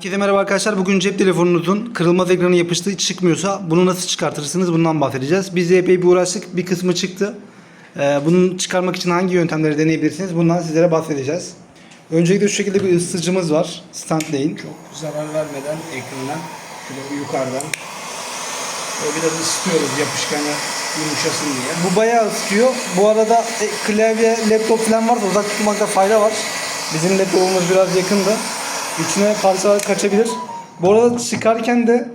Herkese merhaba arkadaşlar. Bugün cep telefonunuzun kırılmaz ekranı yapıştığı çıkmıyorsa bunu nasıl çıkartırsınız bundan bahsedeceğiz. Biz de epey bir uğraştık. Bir kısmı çıktı. Ee, bunu çıkarmak için hangi yöntemleri deneyebilirsiniz bundan sizlere bahsedeceğiz. Öncelikle şu şekilde bir ısıtıcımız var. Stanley'in. Çok zarar vermeden ekrana şöyle yukarıdan böyle biraz ısıtıyoruz yapışkanı yumuşasın diye. Bu bayağı ısıtıyor. Bu arada e, klavye, laptop falan varsa uzak tutmakta fayda var. Bizim laptopumuz biraz yakındı. İçine parçalar kaçabilir. Bu arada çıkarken de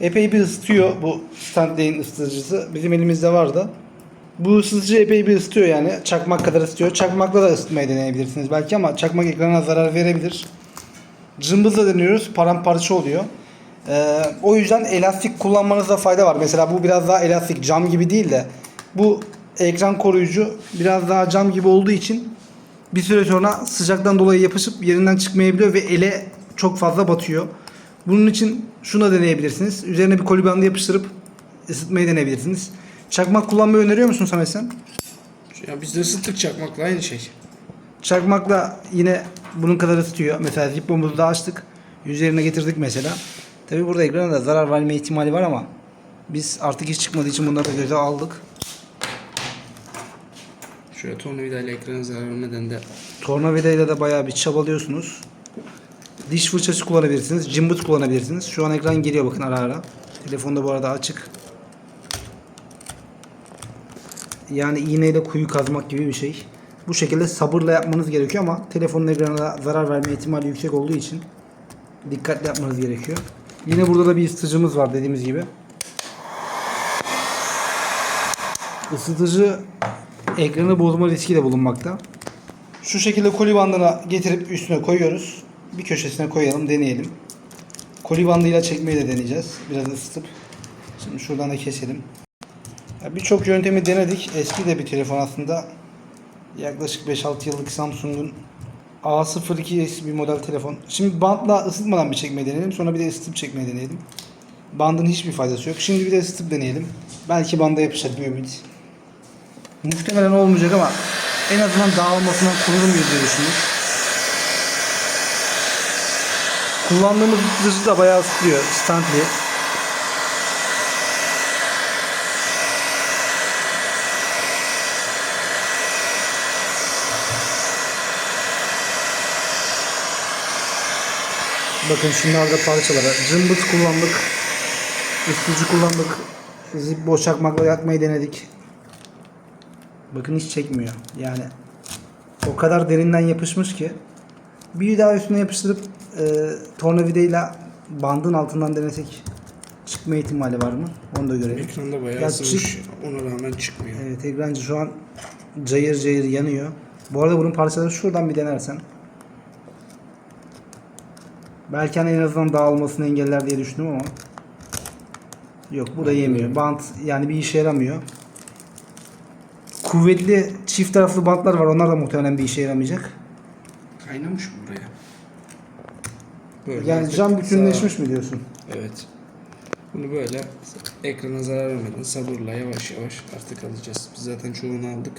epey bir ısıtıyor bu Stanley'in ısıtıcısı. Bizim elimizde vardı. Bu ısıtıcı epey bir ısıtıyor yani. Çakmak kadar ısıtıyor. Çakmakla da ısıtmayı deneyebilirsiniz belki ama çakmak ekrana zarar verebilir. Cımbızla deniyoruz. Paramparça oluyor. Ee, o yüzden elastik kullanmanızda fayda var. Mesela bu biraz daha elastik cam gibi değil de bu ekran koruyucu biraz daha cam gibi olduğu için bir süre sonra sıcaktan dolayı yapışıp yerinden çıkmayabiliyor ve ele çok fazla batıyor. Bunun için şunu da deneyebilirsiniz. Üzerine bir koli bandı yapıştırıp ısıtmayı deneyebilirsiniz. Çakmak kullanmayı öneriyor musun Samet sen? Ya biz de ısıttık çakmakla aynı şey. Çakmakla yine bunun kadar ısıtıyor. Mesela zippomuzu da açtık. Üzerine getirdik mesela. Tabi burada ekrana da zarar verme ihtimali var ama biz artık hiç çıkmadığı için bunları da göze aldık. Şöyle tornavidayla ekrana zarar vermeden de Tornavidayla da bayağı bir çabalıyorsunuz. Diş fırçası kullanabilirsiniz. Cımbız kullanabilirsiniz. Şu an ekran geliyor bakın ara ara. Telefonda bu arada açık. Yani iğneyle kuyu kazmak gibi bir şey. Bu şekilde sabırla yapmanız gerekiyor ama telefonun ekranına zarar verme ihtimali yüksek olduğu için dikkatli yapmanız gerekiyor. Yine burada da bir ısıtıcımız var dediğimiz gibi. Isıtıcı ekranı bozma riski de bulunmakta. Şu şekilde koli bandına getirip üstüne koyuyoruz. Bir köşesine koyalım deneyelim. Koli bandıyla çekmeyi de deneyeceğiz. Biraz ısıtıp. Şimdi şuradan da keselim. Birçok yöntemi denedik. Eski de bir telefon aslında. Yaklaşık 5-6 yıllık Samsung'un A02 bir model telefon. Şimdi bantla ısıtmadan bir çekmeyi deneyelim. Sonra bir de ısıtıp çekmeyi deneyelim. Bandın hiçbir faydası yok. Şimdi bir de ısıtıp deneyelim. Belki banda yapışır bir ümit. Muhtemelen olmayacak ama en azından dağılmasından korurum diye düşündüm. Kullandığımız ısıtıcı da bayağı ısıtıyor. Stanley. Bakın şunlarda parçalara. Cımbız kullandık. Isıtıcı kullandık. Zippo çakmakla yakmayı denedik. Bakın hiç çekmiyor. Yani o kadar derinden yapışmış ki bir daha üstüne yapıştırıp e, tornavidayla bandın altından denesek çıkma ihtimali var mı? Onu da görelim. ekranda bayağı Ya ısınmış. Ona rağmen çıkmıyor. Evet ekrancı şu an cayır cayır yanıyor. Bu arada bunun parçaları şuradan bir denersen. Belki hani en azından dağılmasını engeller diye düşündüm ama. Yok bu da yemiyor. Bant yani bir işe yaramıyor. Kuvvetli çift taraflı bantlar var. Onlar da muhtemelen bir işe yaramayacak. Kaynamış mı buraya? Böyle Yani cam bütünleşmiş zarar- mi diyorsun? Evet. Bunu böyle ekrana zarar vermeden sabırla yavaş yavaş artık alacağız. Biz zaten çoğunu aldık.